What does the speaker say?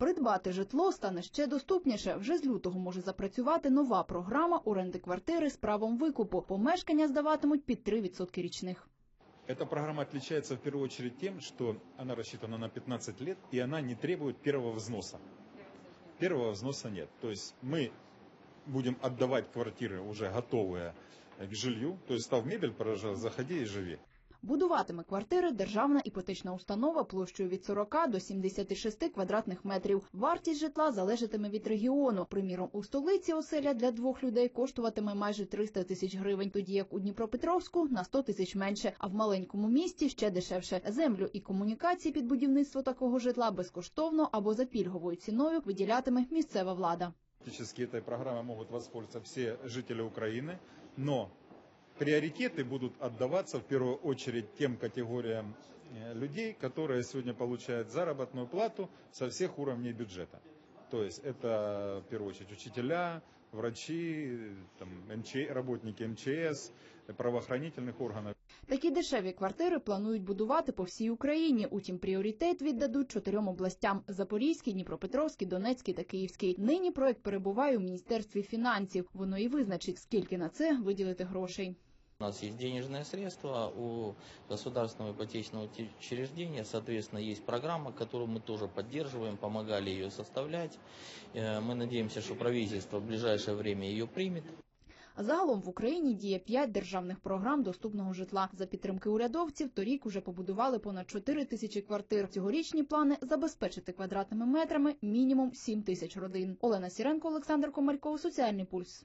Придбати житло стане ще доступніше. Вже з лютого може запрацювати нова програма оренди квартири з правом викупу. Помешкання здаватимуть під 3% річних. Эта программа отличается в первую очередь тем, что она рассчитана на 15 лет и она не требует первого взноса. Первого взноса нет. То есть мы будем отдавать квартиры уже готовые к жилью. То есть став мебель, пожалуйста, заходи и живи. Будуватиме квартири державна іпотечна установа площею від 40 до 76 квадратних метрів. Вартість житла залежатиме від регіону. Приміром, у столиці оселя для двох людей коштуватиме майже 300 тисяч гривень, тоді як у Дніпропетровську на 100 тисяч менше, а в маленькому місті ще дешевше. Землю і комунікації під будівництво такого житла безкоштовно або за пільговою ціною виділятиме місцева влада. Фактически этой программой могут воспользоваться все жители Украины, но приоритеты будут отдаваться в первую очередь тем категориям э, людей, которые сегодня получают заработную плату со всех уровней бюджета. То есть это в первую очередь учителя, врачи, там, МЧ, работники МЧС, правоохранительных органов. Такі дешеві квартири планують будувати по всій Україні. Утім, пріоритет віддадуть чотирьом областям: Запорізькій, Дніпропетровській, Донецькій та Київській. Нині проект перебуває у міністерстві фінансів. Воно і визначить, скільки на це виділити грошей. У нас есть денежные средства, у государственного ипотечного те- учреждения, соответственно, есть программа, которую мы тоже поддерживаем, помогали ее составлять. Э, Мы надеемся, что правительство в ближайшее время ее примет. Загалом в Україні діє п'ять державних програм доступного житла. За підтримки урядовців торік уже побудували понад 4 тисячі квартир. Цьогорічні плани забезпечити квадратними метрами мінімум 7 тисяч родин. Олена Сіренко, Олександр Комарьков, Соціальний пульс.